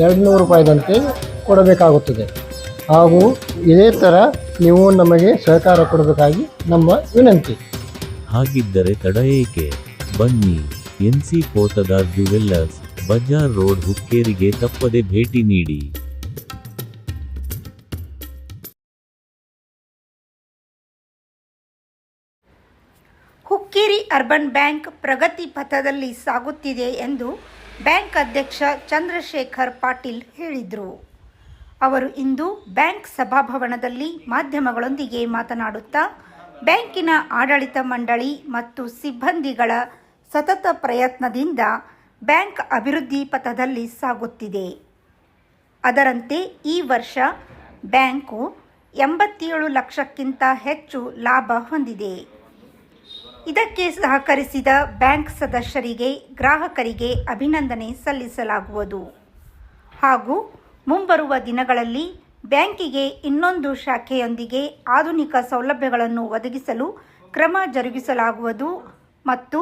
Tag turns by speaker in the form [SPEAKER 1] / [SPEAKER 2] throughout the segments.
[SPEAKER 1] ಎರಡು ನೂರು ರೂಪಾಯಿದಂತೆ ಕೊಡಬೇಕಾಗುತ್ತದೆ. ಹಾಗೂ ಇದೇ ಥರ ನೀವು ನಮಗೆ ಸಹಕಾರ ಕೊಡಬೇಕಾಗಿ ನಮ್ಮ ವಿನಂತಿ.
[SPEAKER 2] ಹಾಗಿದ್ದರೆ ತಡ ಏಕೆ? ಬನ್ನಿ NC Potdar jewellers Bazar road ಹುಕ್ಕೇರಿಗೆ ತಪ್ಪದೆ ಭೇಟಿ ನೀಡಿ.
[SPEAKER 3] ಹುಕ್ಕೇರಿ ಅರ್ಬನ್ ಬ್ಯಾಂಕ್ ಪ್ರಗತಿ ಪಥದಲ್ಲಿ ಸಾಗುತ್ತಿದೆ ಎಂದು ಬ್ಯಾಂಕ್ ಅಧ್ಯಕ್ಷ ಚಂದ್ರಶೇಖರ್ ಪಾಟೀಲ್ ಹೇಳಿದರು. ಅವರು ಇಂದು ಬ್ಯಾಂಕ್ ಸಭಾಭವನದಲ್ಲಿ ಮಾಧ್ಯಮಗಳೊಂದಿಗೆ ಮಾತನಾಡುತ್ತಾ, ಬ್ಯಾಂಕಿನ ಆಡಳಿತ ಮಂಡಳಿ ಮತ್ತು ಸಿಬ್ಬಂದಿಗಳ ಸತತ ಪ್ರಯತ್ನದಿಂದ ಬ್ಯಾಂಕ್ ಅಭಿವೃದ್ಧಿ ಪಥದಲ್ಲಿ ಸಾಗುತ್ತಿದೆ. ಅದರಂತೆ ಈ ವರ್ಷ ಬ್ಯಾಂಕು ಎಂಬತ್ತೇಳು ಲಕ್ಷಕ್ಕಿಂತ ಹೆಚ್ಚು ಲಾಭ ಹೊಂದಿದೆ. ಇದಕ್ಕೆ ಸಹಕರಿಸಿದ ಬ್ಯಾಂಕ್ ಸದಸ್ಯರಿಗೆ, ಗ್ರಾಹಕರಿಗೆ ಅಭಿನಂದನೆ ಸಲ್ಲಿಸಲಾಗುವುದು. ಹಾಗೂ ಮುಂಬರುವ ದಿನಗಳಲ್ಲಿ ಬ್ಯಾಂಕಿಗೆ ಇನ್ನೊಂದು ಶಾಖೆಯೊಂದಿಗೆ ಆಧುನಿಕ ಸೌಲಭ್ಯಗಳನ್ನು ಒದಗಿಸಲು ಕ್ರಮ ಜರುಗಿಸಲಾಗುವುದು ಮತ್ತು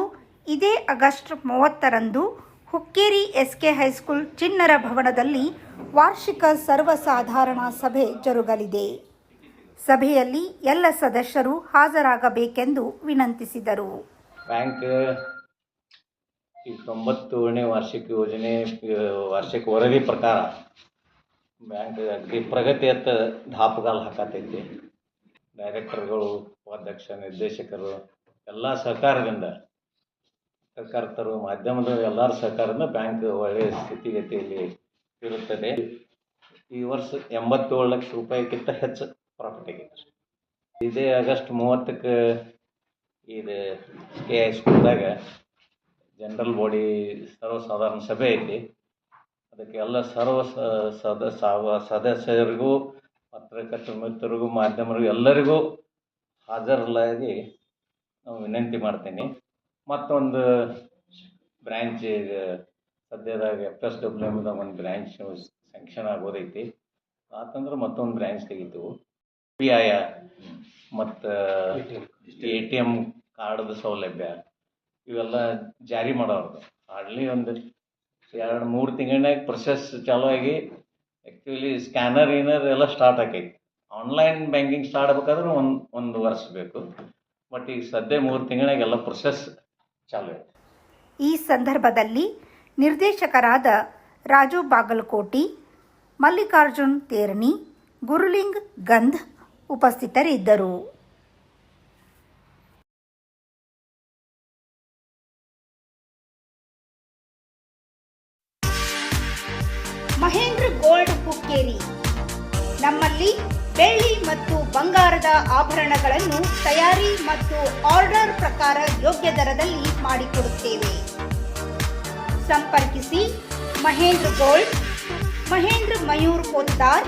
[SPEAKER 3] ಇದೇ ಆಗಸ್ಟ್ ಮೂವತ್ತರಂದು ಹುಕ್ಕೇರಿ ಎಸ್ಕೆ ಹೈಸ್ಕೂಲ್ ಚಿನ್ನರ ಭವನದಲ್ಲಿ ವಾರ್ಷಿಕ ಸರ್ವಸಾಧಾರಣ ಸಭೆ ಜರುಗಲಿದೆ. ಸಭೆಯಲ್ಲಿ ಎಲ್ಲ ಸದಸ್ಯರು ಹಾಜರಾಗಬೇಕೆಂದು ವಿನಂತಿಸಿದರು.
[SPEAKER 4] ಬ್ಯಾಂಕ್ ತೊಂಬತ್ತೇಳನೇ ವಾರ್ಷಿಕ ಯೋಜನೆ ವಾರ್ಷಿಕ ವರದಿ ಪ್ರಕಾರ ಬ್ಯಾಂಕ್ ಅಗದಿ ಪ್ರಗತಿಯತ್ತ ದಾಪುಗಾಲು ಹಾಕತೈತಿ. ಡೈರೆಕ್ಟರ್ಗಳು, ಉಪಾಧ್ಯಕ್ಷ, ನಿರ್ದೇಶಕರು, ಎಲ್ಲ ಸಹಕಾರದಿಂದ ಸರ್ಕಾರತರು ಮಾಧ್ಯಮದ ಎಲ್ಲರ ಸಹಕಾರದಿಂದ ಬ್ಯಾಂಕ್ ಒಳ್ಳೆಯ ಸ್ಥಿತಿಗತಿಯಲ್ಲಿ ಇರುತ್ತದೆ. ಈ ವರ್ಷ ಎಂಬತ್ತೇಳು ಲಕ್ಷ ರೂಪಾಯಿಗಿಂತ ಹೆಚ್ಚು ಪ್ರಾಫಿಟ್ ಆಗೈತೆ ಇದೇ ಆಗಸ್ಟ್ ಮೂವತ್ತಕ್ಕೆ ಇದು ಕೆ ಐ ಸ್ಕೂಲ್ದಾಗ ಜನರಲ್ ಬಾಡಿ ಸರ್ವಸಾಧಾರಣ ಸಭೆ ಐತಿ. ಅದಕ್ಕೆ ಎಲ್ಲ ಸರ್ವ ಸದ ಸದಸ್ಯರಿಗೂ ಪತ್ರಕರ್ತರ ಮಿತ್ರರಿಗೂ, ಮಾಧ್ಯಮರಿಗೂ ಎಲ್ಲರಿಗೂ ಹಾಜರಲ್ಲಾಗಿ ನಾವು ವಿನಂತಿ ಮಾಡ್ತೀನಿ. ಮತ್ತೊಂದು ಬ್ರ್ಯಾಂಚ್ ಈಗ ಸದ್ಯದಾಗ ಎಫ್ ಎಸ್ ಡಬ್ಲ್ಯೂ ಎಮ್ದಾಗ ಒಂದು ಬ್ರ್ಯಾಂಚ್ ಸ್ಯಾಂಕ್ಷನ್ ಆಗೋದೈತಿ. ಆತಂದ್ರೆ ಮತ್ತೊಂದು ಬ್ರ್ಯಾಂಚ್ ತೆಗಿತೀವಿ. ಪಿ ಐ ಮತ್ತು, ಎ ಟಿ ಎಂ ಕಾರ್ಡ್ದು ಸೌಲಭ್ಯ, ಇವೆಲ್ಲ ಜಾರಿ ಮಾಡೋರ್ದು. ಹಾರ್ಡ್ಲಿ ಒಂದು ಎರಡು, ಮೂರು ತಿಂಗಳಿನಾಗ ಪ್ರೊಸೆಸ್ ಚಾಲೂ ಆಗಿ ಆ್ಯಕ್ಚುಲಿ ಸ್ಕ್ಯಾನರ್ ಏನರ್ ಎಲ್ಲ ಸ್ಟಾರ್ಟ್ ಆಗೈತಿ ಆನ್ಲೈನ್ ಬ್ಯಾಂಕಿಂಗ್ ಸ್ಟಾರ್ಟ್ ಆಗ್ಬೇಕಾದ್ರೆ ಒಂದು ಒಂದು ವರ್ಷ ಬೇಕು. ಬಟ್ ಈಗ ಸದ್ಯ ಮೂರು ತಿಂಗಳಿನಾಗೆಲ್ಲ ಪ್ರೊಸೆಸ್ ಚಾಲೂ ಐತಿ
[SPEAKER 3] ಈ ಸಂದರ್ಭದಲ್ಲಿ ನಿರ್ದೇಶಕರಾದ ರಾಜು ಬಾಗಲಕೋಟಿ, ಮಲ್ಲಿಕಾರ್ಜುನ್ ತೇರ್ನಿ ಗುರುಲಿಂಗ್ ಗಂಧ್ ಉಪಸ್ಥಿತರಿದ್ದರು. ಮಹೇಂದ್ರ ಗೋಲ್ಡ್ ಕುಕ್ಕೇರಿ. ನಮ್ಮಲ್ಲಿ ಬೆಳ್ಳಿ ಮತ್ತು ಬಂಗಾರದ ಆಭರಣಗಳನ್ನು ತಯಾರಿ ಮತ್ತು ಆರ್ಡರ್ ಪ್ರಕಾರ ಯೋಗ್ಯ ದರದಲ್ಲಿ ಮಾಡಿಕೊಡುತ್ತೇವೆ. ಸಂಪರ್ಕಿಸಿ ಮಹೇಂದ್ರ ಗೋಲ್ಡ್, ಮಹೇಂದ್ರ ಮಯೂರ್ ಪೋತ್ತಾರ್